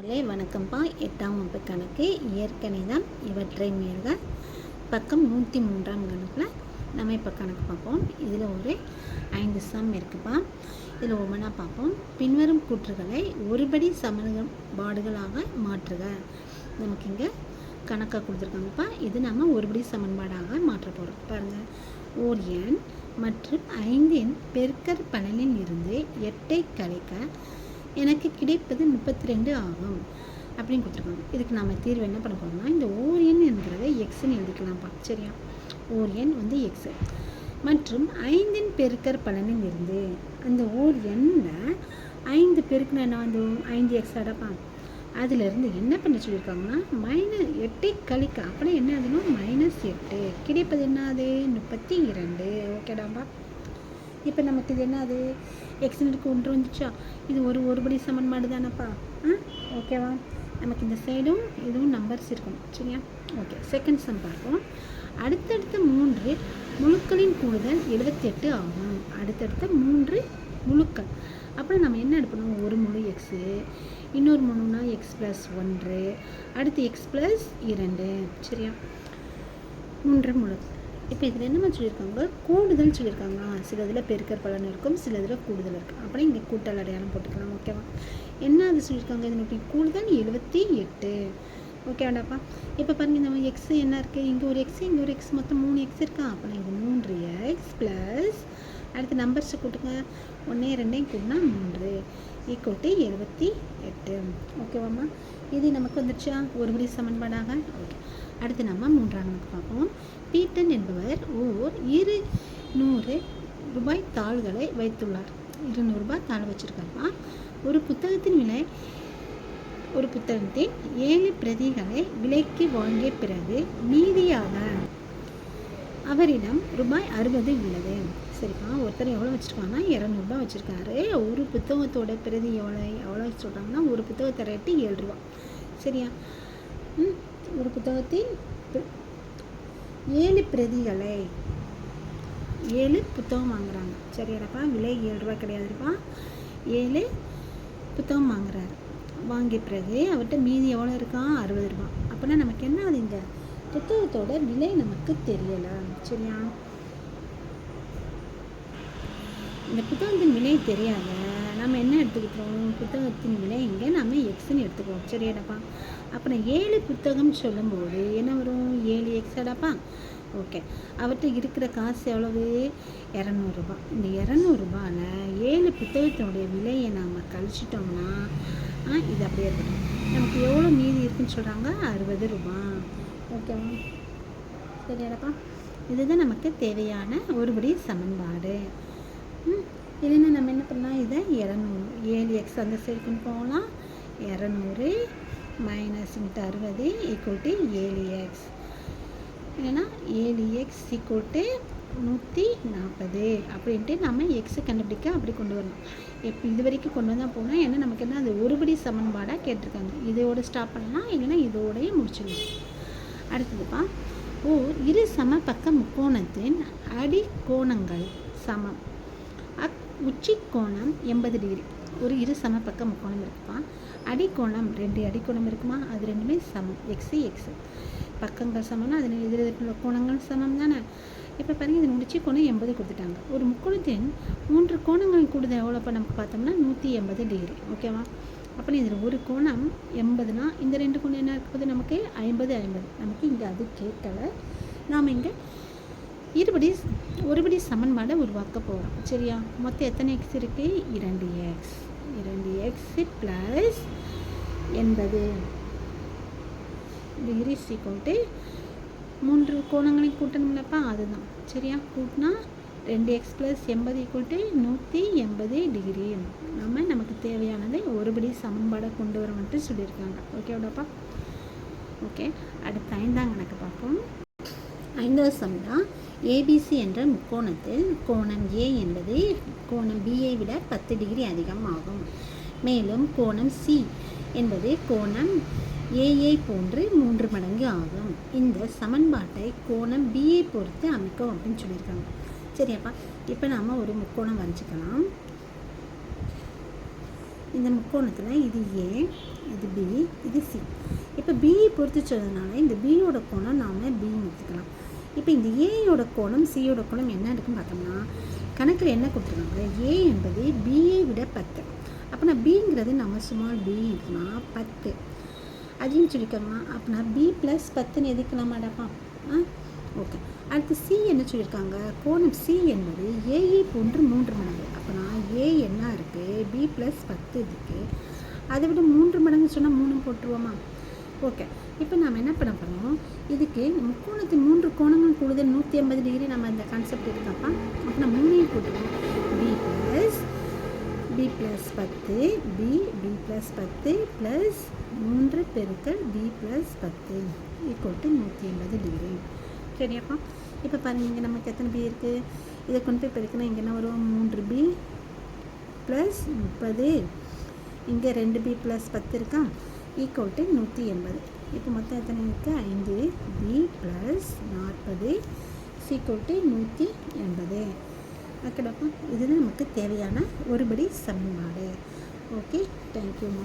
Hello வணக்கம்ப்பா. எட்டாம் வகுப்பு கணக்கு. இயற்கணிதம் இவற்றை மீறுக. பக்கம் நூற்றி மூன்றாம் கணக்கில் நம்ம இப்போ கணக்கு பார்ப்போம். இதில் ஒரு ஐந்து சம் இருக்குப்பா. இதில் ஒவ்வொன்றா பார்ப்போம். பின்வரும் கூற்றுகளை ஒருபடி சமன்பாடுகளாக மாற்றுக. நமக்கு இங்கே கணக்காக கொடுத்துருக்காங்கப்பா. இது நம்ம ஒருபடி சமன்பாடாக மாற்ற போகிறோம் பாருங்கள் ஓர் எண் மற்றும் ஐந்தின் பெருக்கற் பலனில் இருந்து எட்டை கழிக்க எனக்கு கிடைப்பது முப்பத்தி ரெண்டு ஆகும். அப்படின்னு கொடுத்துருக்காங்க. இதுக்கு நம்ம தீர்வு என்ன பண்ண போகிறோம்னா இந்த ஓர் எண் என்கிறத எக்ஸ்ன்னு எழுதிக்கலாம்ப்பா சரியா? ஓர் எண் வந்து எக்ஸ் மற்றும் ஐந்தின் பெருக்கர் பலனில் இருந்து அந்த ஓர் எண்ணில் ஐந்து பெருக்குனா என்ன வந்து? ஐந்து எக்ஸ் அடப்பா. அதிலிருந்து என்ன பண்ண சொல்லியிருக்காங்கன்னா மைனஸ் எட்டை கழிக்க அப்படின்னா என்ன ஆகுதுன்னா மைனஸ் எட்டு. கிடைப்பது என்ன அது? முப்பத்தி இரண்டு. ஓகேடாப்பா இப்போ நமக்கு இது என்னது? எக்ஸனுக்கு ஒன்று வந்துச்சா? இது ஒரு ஒருபடி சமன்பாடு தானேப்பா ஆ ஓகேவா நமக்கு இந்த சைடும் இதுவும் நம்பர்ஸ் இருக்கணும். சரியா? ஓகே செகண்ட் சம் பார்ப்போம். அடுத்தடுத்த மூன்று முழுக்களின் கூடுதல் எழுபத்தெட்டு ஆகும். அடுத்தடுத்த மூன்று முழுக்கள். அப்புறம் நம்ம என்ன எடுக்கணும்? ஒரு முழு எக்ஸு இன்னொரு முழுனா எக்ஸ் ப்ளஸ் ஒன்று அடுத்து எக்ஸ் ப்ளஸ் இரண்டு. சரியா? மூன்று முழு இப்போ இதில் என்னம்மா சொல்லியிருக்காங்க? கூடுதல் சொல்லியிருக்காங்க சில இதில் பெருக்கர் பலன் இருக்கும் சில இதில் கூடுதல் இருக்கும். அப்புறம் இங்கே கூட்டல் அடையாளம் போட்டுக்கலாம் ஓகேவா என்ன அது சொல்லியிருக்காங்க? இதனுடைய கூடுதல் எழுபத்தி எட்டு. ஓகேவாடாப்பா இப்போ பாருங்கள் இந்த எக்ஸ் என்ன இருக்குது இங்கே ஒரு எக்ஸ் இங்கே ஒரு எக்ஸ் மொத்தம் மூணு எக்ஸ் இருக்கா? அப்போ இது மூன்று எக்ஸ் ப்ளஸ் அடுத்து நம்பர்ஸை கூட்டுங்க. ஒன்றே ரெண்டையும் கூட்டினா மூன்று. ஈக்குவல் டு எழுபத்தி எட்டு. ஓகேவாம்மா இது நமக்கு வந்துடுச்சா ஒருபடி சமன்பாடாக? ஓகே அடுத்து நம்ம மூன்றாம் கணக்கு பார்ப்போம். பீட்டன் என்பவர் ஓர் இரு நூறு ரூபாய் தாள்களை வைத்துள்ளார். இருநூறுபா தாள் வச்சுருக்காருமா? ஒரு புத்தகத்தின் விலை ஒரு புத்தகத்தின் ஏழு பிரதிகளை விலைக்கு வாங்கிய பிறகு மீதியாக அவரிடம் ரூபாய் அறுபது உள்ளது. சரிப்பா ஒருத்தர் எவ்வளோ வச்சுருக்காங்கன்னா இரநூறுபா வச்சுருக்காரு. ஒரு புத்தகத்தோட பிரதி எவ்வளோ எவ்வளோ சொல்கிறாங்கன்னா ஒரு புத்தகத்தை ரேட்டு ஏழு ரூபா சரியா? ம் ஒரு புத்தகத்தின் ஏழு பிரதிகளை ஏழு புத்தகம் வாங்குறாங்க. சரியாடப்பா? விலை ஏழு ரூபா கிடையாதுப்பா. ஏழு புத்தகம் வாங்குறாரு. வாங்கிய பிறகு அவர்கிட்ட மீதி எவ்வளோ இருக்கா? அறுபது ரூபா. அப்படின்னா நமக்கு என்ன ஆகுது இந்த புத்தகத்தோட விலை நமக்கு தெரியலை. சரியா? இந்த புத்தகத்தின் விலை தெரியாத நம்ம என்ன எடுத்துக்கிட்டோம்? புத்தகத்தின் விலை இங்கே நம்ம எக்ஸ்ன்னு எடுத்துக்குவோம். சரியாடாப்பா அப்புறம் ஏழு புத்தகம் சொல்லும்போது என்ன வரும்? ஏழு எக்ஸ் அடாப்பா ஓகே. அவர்கிட்ட இருக்கிற காசு எவ்வளவு? இரநூறுபா இந்த இரநூறுபாவில் ஏழு புத்தகத்தினுடைய விலையை நாம் கழிச்சிட்டோம்னா ஆ, இது அப்படியே இருக்கட்டும். நமக்கு எவ்வளோ மீதி இருக்குன்னு சொல்கிறாங்க அறுபது ரூபா. ஓகேவா? சரியாடாப்பா இதுதான் நமக்கு தேவையான ஒருபடி சமன்பாடு. ம். இல்லைன்னா நம்ம என்ன பண்ணலாம்? இதை இரநூறு. ஏழு எக்ஸ் அந்த சைடுக்குன்னு போகலாம். இரநூறு மைனஸ் இன்ட்டு அறுபது ஈக்குவல் டு ஏழு எக்ஸ் இல்லைன்னா ஏழு எக்ஸ் ஈக்குவல் டு நூற்றி நாற்பது. அப்படின்ட்டு நம்ம எக்ஸை கண்டுபிடிக்க அப்படி கொண்டு வரணும். எப் இது வரைக்கும் கொண்டு வந்தால் போனால் ஏன்னா நமக்கு என்ன அது ஒருபடி சமன்பாடாக கேட்டிருக்காங்க. இதோட ஸ்டாப் பண்ணலாம் இல்லைன்னா இதோடயே முடிச்சிடலாம். அடுத்ததுப்பா ஓ இரு சம பக்க முக்கோணத்தின் அடிக்கோணங்கள் சமம். உச்சிக்கோணம் உச்சி கோணம் எண்பது டிகிரி. ஒரு இரு சம பக்க முக்கோணம் இருக்குப்பா அடிக்கோணம் ரெண்டு அடிக்கோணம் இருக்குமா? அது ரெண்டுமே சமம். எக்ஸு எக்ஸு பக்கங்கள் சமம்னா அதில் எதிர் எதிர்ப்புள்ள கோணங்கள் சமம் தானே? இப்போ பாருங்கள் இது முடிச்சு கோணம் எண்பது கொடுத்துட்டாங்க. ஒரு முக்கோணத்தின் மூன்று கோணங்கள் கூடுதல் எவ்வளோப்பா நமக்கு பார்த்தோம்னா நூற்றி எண்பது டிகிரி. ஓகேவா அப்போ இதில் ஒரு கோணம் எண்பதுனா இந்த ரெண்டு கோணம் என்ன இருக்குது நமக்கு? ஐம்பது ஐம்பது. நமக்கு இங்கே அது கேட்கலை நாம் இங்கே இருபடி ஒருபடி சமன்பாடை உருவாக்க போகிறோம் சரியா? மொத்தம் எத்தனை எக்ஸ் இருக்குது இரண்டு எக்ஸ் இரண்டு எக்ஸ் ப்ளஸ் எண்பது டிகிரி சீக்கோட்டு மூன்று கோணங்களையும் கூட்டணும்லப்பா அதுதான். சரியா? கூட்டினா ரெண்டு எக்ஸ் ப்ளஸ் எண்பது ஈக்குவல்ட்டு நூற்றி எண்பது டிகிரி நம்ம நமக்கு தேவையானதை ஒருபடி சமன்பாடை கொண்டு வரணுன்ட்டு சொல்லியிருக்காங்க. ஓகேவாடாப்பா ஓகே அடுத்த ஐந்தாம் கணக்கு பார்ப்போம். ஐந்தாவது ஏபிசி என்ற முக்கோணத்தில் கோணம் ஏ என்பது கோணம் பியை விட பத்து டிகிரி அதிகம் ஆகும். மேலும் கோணம் சி என்பது கோணம் ஏஏ போன்று மூன்று மடங்கு ஆகும். இந்த சமன்பாட்டை கோணம் பிஏ பொறுத்து அமைக்கும் அப்படின்னு சொல்லியிருக்காங்க. சரியாப்பா இப்போ நாம் ஒரு முக்கோணம் வரைஞ்சிக்கலாம். இந்த முக்கோணத்தில் இது ஏ இது பி இது சி இப்போ பிஇ பொறுத்து சொன்னதுனால இந்த பியோட கோணம் நாம் பி இப்போ இந்த ஏயோட கோணம் சியோட கோணம் என்ன இருக்குன்னு பார்த்தோம்னா கணக்கில் என்ன கொடுத்துருக்காங்க? ஏ என்பது பியை விட பத்து. அப்போனா பிங்கிறது நம்ம ஸ்மால் பி இருக்குன்னா பத்து. அதையும் சொல்லியிருக்காங்க அப்படின்னா பி ப்ளஸ் பத்துன்னு எதுக்கலாமாடாப்பா ஆ? ஓகே. அடுத்து சி என்ன சொல்லியிருக்காங்க? கோணம் சி என்பது ஏஏ போன்று மூன்று மடங்கு. அப்போனா ஏ என்ன இருக்குது பி ப்ளஸ் பத்து இருக்குது அதை விட மூன்று மடங்கு சொன்னால் மூணு போட்டுருவோமா? ஓகே இப்போ நாம் என்ன பண்ண போகிறோம் இதுக்கு முக்கோணத்தின் மூன்று கோணங்கள் கூடுதல் நூற்றி ஐம்பது டிகிரி நம்ம இந்த கான்செப்ட் இருக்கப்பா அப்போ நான் மூணையும் போட்டுருவோம் பி ப்ளஸ் பி ப்ளஸ் பத்து பி பி ப்ளஸ் பத்து ப்ளஸ் மூன்று பெருக்கள் பி ப்ளஸ் பத்து ஈக்குவல் டு நூற்றி ஐம்பது டிகிரி சரியாப்பா? இப்போ பாருங்கள் இங்கே நமக்கு எத்தனை பி இருக்குது இதை கொண்டு போய் பெருக்கணும் இங்கே என்ன வரும்? மூன்று பி ப்ளஸ் முப்பது. இங்கே ரெண்டு பி ப்ளஸ் பத்து இருக்கா? ஈக்குவல் டு நூற்றி எண்பது. இப்போ மொத்தம் எத்தனை இருக்குது ஐந்து. பி ப்ளஸ் நாற்பது சீக்குவல் டு நூற்றி எண்பது. ஓகேடாப்பா இதுதான் நமக்கு தேவையான ஒருபடி சமன்பாடு. ஓகே தேங்க்யூம்மா